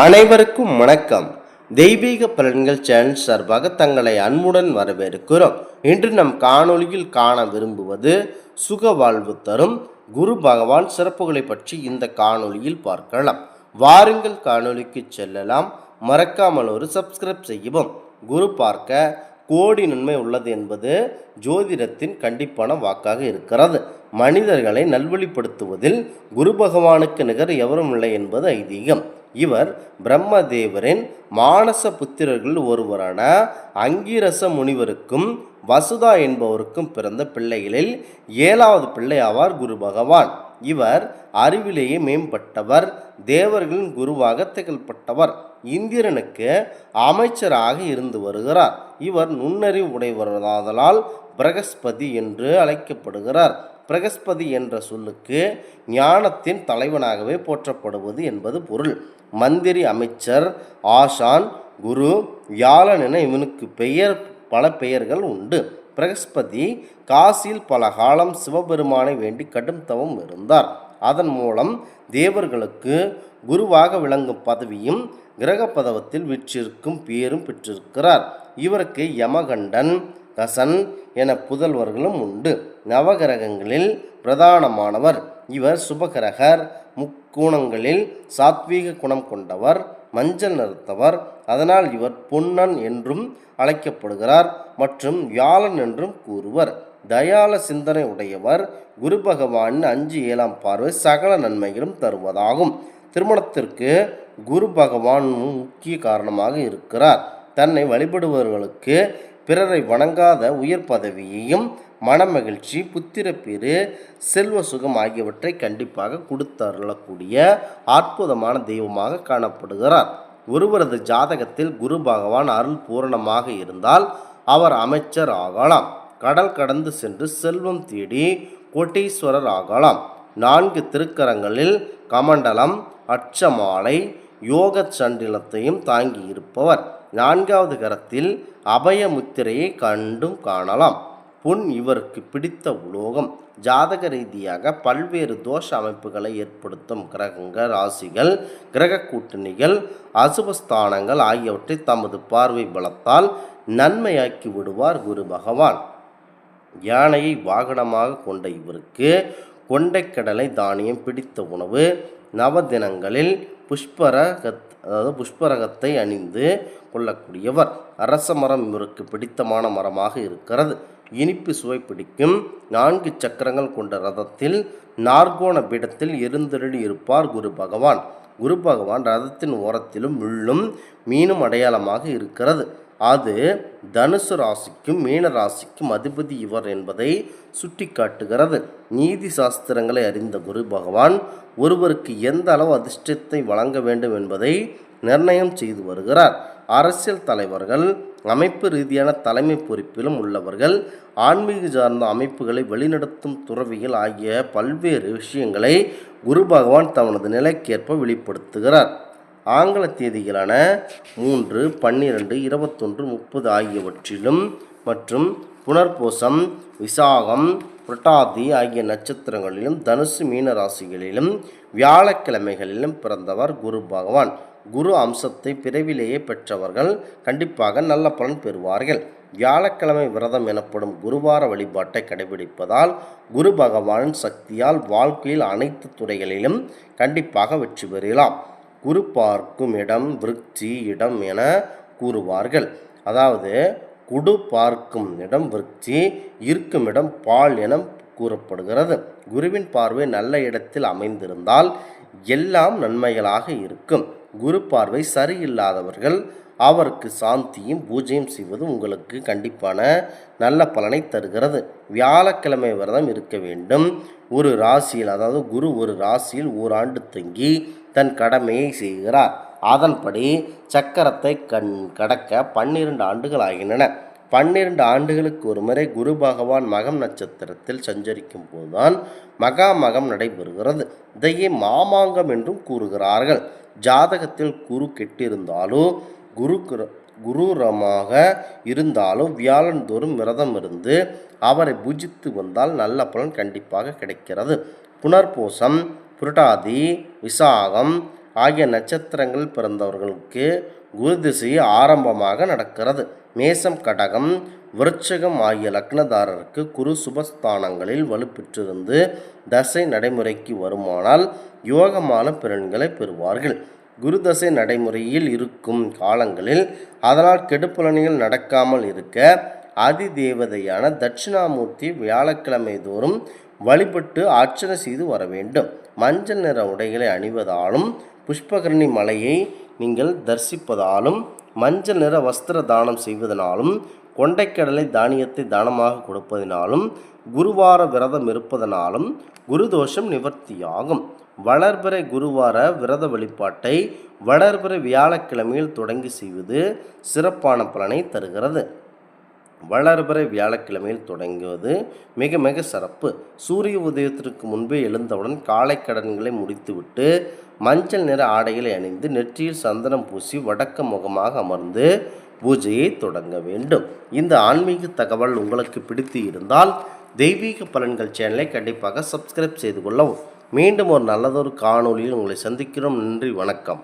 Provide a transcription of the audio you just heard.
அனைவருக்கும் வணக்கம். தெய்வீக பலன்கள் சேனல் சார்பாக தங்களை அன்புடன் வரவேற்கிறோம். இன்று நம் காணொளியில் காண விரும்புவது சுக வாழ்வு தரும் குரு பகவான் சிறப்புகளை பற்றி இந்த காணொளியில் பார்க்கலாம். வாருங்கள் காணொளிக்கு செல்லலாம். மறக்காமல் ஒரு சப்ஸ்கிரைப் செய்யவும். குரு பார்க்க கோடி நன்மை உள்ளது என்பது ஜோதிடத்தின் கண்டிப்பான வாக்காக இருக்கிறது. மனிதர்களை நல்வழிப்படுத்துவதில் குரு பகவானுக்கு நிகர் எவரும் இல்லை என்பது ஐதீகம். இவர் பிரம்மதேவரின் மானச புத்திரர்கள் ஒருவரான அங்கிரச முனிவருக்கும் வசுதா என்பவருக்கும் பிறந்த பிள்ளைகளில் ஏழாவது பிள்ளை ஆவார் குரு பகவான். இவர் அறிவிலேயே மேம்பட்டவர் தேவர்களின் குருவாக திகழ்பட்டவர். இந்திரனுக்கு அமைச்சராக இருந்து வருகிறார். இவர் நுண்ணறிவு உடையவராதலால் பிரகஸ்பதி என்று அழைக்கப்படுகிறார். பிரகஸ்பதி என்ற சொல்லுக்கு ஞானத்தின் தலைவனாகவே போற்றப்படுவது என்பது பொருள். மந்திரி அமைச்சர் ஆசான் குரு வியாழன் என இவனுக்கு பெயர் பல பெயர்கள் உண்டு. பிரகஸ்பதி காசியில் பல காலம் சிவபெருமானை வேண்டி கடும் தவம் இருந்தார். அதன் மூலம் தேவர்களுக்கு குருவாக விளங்கும் பதவியும் கிரக பதவத்தில் விற்றிருக்கும் பேரும் பெற்றிருக்கிறார். இவருக்கு யமகண்டன் கசன் என புதல்வர்களும் உண்டு. நவகிரகங்களில் பிரதானமானவர். இவர் சுபகிரகர். முக்குணங்களில் சாத்வீக குணம் கொண்டவர். மஞ்சள் நிறுத்தவர். அதனால் இவர் பொன்னன் என்றும் அழைக்கப்படுகிறார் மற்றும் வியாழன் என்றும் கூறுவர். தயால சிந்தனை உடையவர். குரு பகவானின் அஞ்சு ஏழாம் பார்வை சகல நன்மைகளும் தருவதாகும். திருமணத்திற்கு குரு பகவான் முக்கிய காரணமாக இருக்கிறார். தன்னை வழிபடுபவர்களுக்கு பிறரை வணங்காத உயர் பதவியையும் மனமகிழ்ச்சி புத்திரப்பேறு செல்வ சுகம் ஆகியவற்றை கண்டிப்பாக கொடுத்தருளக்கூடிய அற்புதமான தெய்வமாக காணப்படுகிறார். ஒருவரது ஜாதகத்தில் குரு பகவான் அருள் பூரணமாக இருந்தால் அவர் அமைச்சர் ஆகலாம். கடல் கடந்து சென்று செல்வம் தேடி கோட்டீஸ்வரர் ஆகலாம். நான்கு திருக்கரங்களில் கமண்டலம் அச்சமாலை யோக சண்டிலத்தையும் தாங்கி இருப்பவர் நான்காவது கரத்தில் அபய முத்திரையை கண்டும் காணலாம். புண் இவருக்கு பிடித்த உலோகம். ஜாதக ரீதியாக பல்வேறு தோஷ அமைப்புகளை ஏற்படுத்தும் கிரகங்கள் ராசிகள் கிரக கூட்டணிகள் அசுபஸ்தானங்கள் ஆகியவற்றை தமது பார்வை பலத்தால் நன்மையாக்கி விடுவார் குரு பகவான். யானையை வாகனமாக கொண்ட இவருக்கு கொண்டைக்கடலை தானியம் பிடித்த உணவு. நவதினங்களில் புஷ்பரகத் அதாவது புஷ்பரகத்தை அணிந்து கொள்ளக்கூடியவர். அரச மரம் இவருக்கு பிடித்தமான மரமாக இருக்கிறது. இனிப்பு சுவை பிடிக்கும். நான்கு சக்கரங்கள் கொண்ட ரதத்தில் நார்கோண பீடத்தில் எழுந்தருளி இருப்பார் குரு பகவான். குரு பகவான் ரதத்தின் ஓரத்திலும் முள்ளும் மீனும் அடையாளமாக இருக்கிறது. அது தனுசு ராசிக்கும் மீன ராசிக்கும் அதிபதி இவர் என்பதை சுட்டிக்காட்டுகிறது. நீதி சாஸ்திரங்களை அறிந்த குரு பகவான் ஒருவருக்கு எந்த அளவு அதிர்ஷ்டத்தை வழங்க வேண்டும் என்பதை நிர்ணயம் செய்து வருகிறார். அரசியல் தலைவர்கள் அமைப்பு ரீதியான தலைமை பொறுப்பிலும் உள்ளவர்கள் ஆன்மீக சார்ந்த அமைப்புகளை வழிநடத்தும் துறவிகள் ஆகிய பல்வேறு விஷயங்களை குரு பகவான் தனது நிலைக்கேற்ப வெளிப்படுத்துகிறார். ஆங்கில தேதிகளான மூன்று பன்னிரண்டு இருபத்தொன்று முப்பது ஆகியவற்றிலும் மற்றும் புனர்பூசம் விசாகம் புரட்டாதி ஆகிய நட்சத்திரங்களிலும் தனுசு மீன ராசிகளிலும் வியாழக்கிழமைகளிலும் பிறந்தவர் குரு பகவான். குரு அம்சத்தை பிறவிலேயே பெற்றவர்கள் கண்டிப்பாக நல்ல பலன் பெறுவார்கள். வியாழக்கிழமை விரதம் எனப்படும் குருவார வழிபாட்டை கடைபிடிப்பதால் குரு பகவானின் சக்தியால் வாழ்க்கையில் அனைத்து துறைகளிலும் கண்டிப்பாக வெற்றி பெறலாம். குரு பார்க்கும் இடம் விருட்சி இடம் என கூறுவார்கள். அதாவது குடு பார்க்கும் இடம் விருட்சி இருக்கும் இடம் பால் என கூறப்படுகிறது. குருவின் பார்வை நல்ல இடத்தில் அமைந்திருந்தால் எல்லாம் நன்மைகளாக இருக்கும். குரு பார்வை சரியில்லாதவர்கள் அவருக்கு சாந்தியும் பூஜையும் செய்வது உங்களுக்கு கண்டிப்பான நல்ல பலனை தருகிறது. வியாழக்கிழமை விரதம் இருக்க வேண்டும். ஒரு ராசியில் அதாவது குரு ஒரு ராசியில் ஓராண்டு தங்கி தன் கடமையை செய்கிறார். அதன்படி சக்கரத்தை கண் கடக்க பன்னிரண்டு ஆண்டுகள் ஆகின்றன. பன்னிரண்டு ஆண்டுகளுக்கு ஒரு முறை குரு பகவான் மகம் நட்சத்திரத்தில் சஞ்சரிக்கும் போதுதான் மகா மகம் நடைபெறுகிறது. இதையே மாமாங்கம் என்றும் கூறுகிறார்கள். ஜாதகத்தில் குரு கெட்டிருந்தாலோ குரு குரூரமாக இருந்தாலும் வியாழந்தோறும் விரதம் இருந்து அவரை பூஜித்து வந்தால் நல்ல பலன் கண்டிப்பாக கிடைக்கிறது. புனர்பூசம் புரட்டாதி விசாகம் ஆகிய நட்சத்திரங்கள் பிறந்தவர்களுக்கு குரு திசை ஆரம்பமாக நடக்கிறது. மேசம் கடகம் விருட்சகம் ஆகிய லக்னதாரருக்கு குரு சுபஸ்தானங்களில் வலுப்பெற்றிருந்து தசை நடைமுறைக்கு வருமானால் யோகமான பலன்களை பெறுவார்கள். குரு தசை நடைமுறையில் இருக்கும் காலங்களில் அதனால் கெடுபலன்கள் நடக்காமல் இருக்க ஆதி தேவதையான தட்சிணாமூர்த்தி வியாழக்கிழமை தோறும் வழிபட்டு அர்ச்சனை செய்து வர வேண்டும். மஞ்சள் நிற உடைகளை அணிவதாலும் புஷ்பகரணி மலையை நீங்கள் தரிசிப்பதாலும் மஞ்சள் நிற வஸ்திர தானம் செய்வதனாலும் கொண்டைக்கடலை தானியத்தை தானமாக கொடுப்பதினாலும் குருவார விரதம் இருப்பதனாலும் குரு தோஷம் நிவர்த்தியாகும். வளர்பிறை குருவார விரத வழிபாட்டை வளர்பிறை வியாழக்கிழமையில் தொடங்கி செய்வது சிறப்பான பலனை தருகிறது. வளர்பிறை வியாழக்கிழமையில் தொடங்குவது மிக மிக சிறப்பு. சூரிய உதயத்திற்கு முன்பே எழுந்தவுடன் காலை கடன்களை முடித்துவிட்டு மஞ்சள் நிற ஆடைகளை அணிந்து நெற்றியில் சந்தனம் பூசி வடக்க முகமாக அமர்ந்து பூஜையை தொடங்க வேண்டும். இந்த ஆன்மீக தகவல் உங்களுக்கு பிடித்து இருந்தால் தெய்வீக பலன்கள் சேனலை கண்டிப்பாக சப்ஸ்கிரைப் செய்து கொள்ளவும். மீண்டும் ஒரு நல்லதொரு காணொளியில் உங்களை சந்திக்கிறோம். நன்றி வணக்கம்.